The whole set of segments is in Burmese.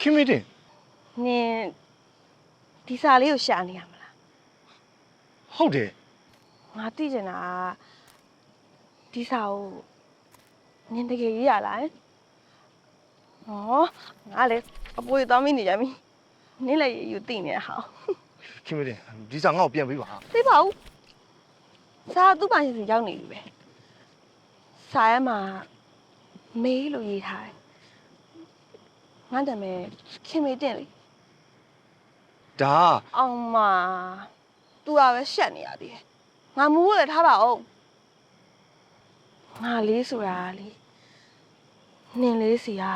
ခင်မင်းတင်နင်ဒီစာလေးကိုရှာနေရမလားဟုတ်တယ်ငါသိချင်တာကဒီစာကိုနင်တကယ်ရေးရလားဟောငါလည်းအပွေသွားမိနေကြပြီနင်လည်းရေးယူသိနေတာဟာခင်မင်းတင်ဒီစာငါ့ကိုပြန်ပေးပါသိပါဘူးစာကသူ့ပါရှင်စီရောက်နေပြီပဲစာရမှာမေးလို့ရေးထားတယ် ငါတမဲခင်မေတင်လေ ဒါ အောင်မ तू อ่ะပဲရှက်နေရသေးတယ်ငါမူးလည်းထားပါအောင်ငါလေးဆိုတာလေနင်လေးစီဟာ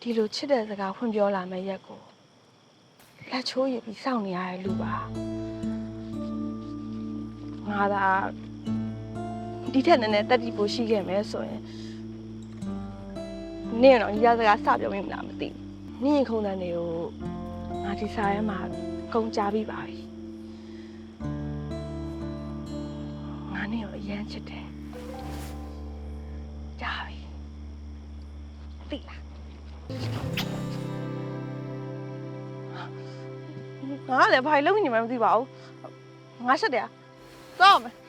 ဒီလိုချစ်တဲ့စကားဖွင့်ပြောလာမယ့်ရက်ကိုလက်ချိုးရပြီးစောင့်နေရတဲ့လူပါငါသာဒီထက်နည်းနည်းတက်တီပိုရှိခဲ့မယ်ဆိုရင် နင်တော့ရစကားစပြောမိမလားမသိဘူးနင်ရဲ့ခုံတန်းတွေကိုငါဒီစားရဲမှာကုန်ကြပြီပါပြီငါနေကိုအရန်ချစ်တယ်ကြပြီသိလားငါလည်းဘာလို့လုံးနေမှမသိပါဘူးငါရှက်တယ်သွားအောင်မယ်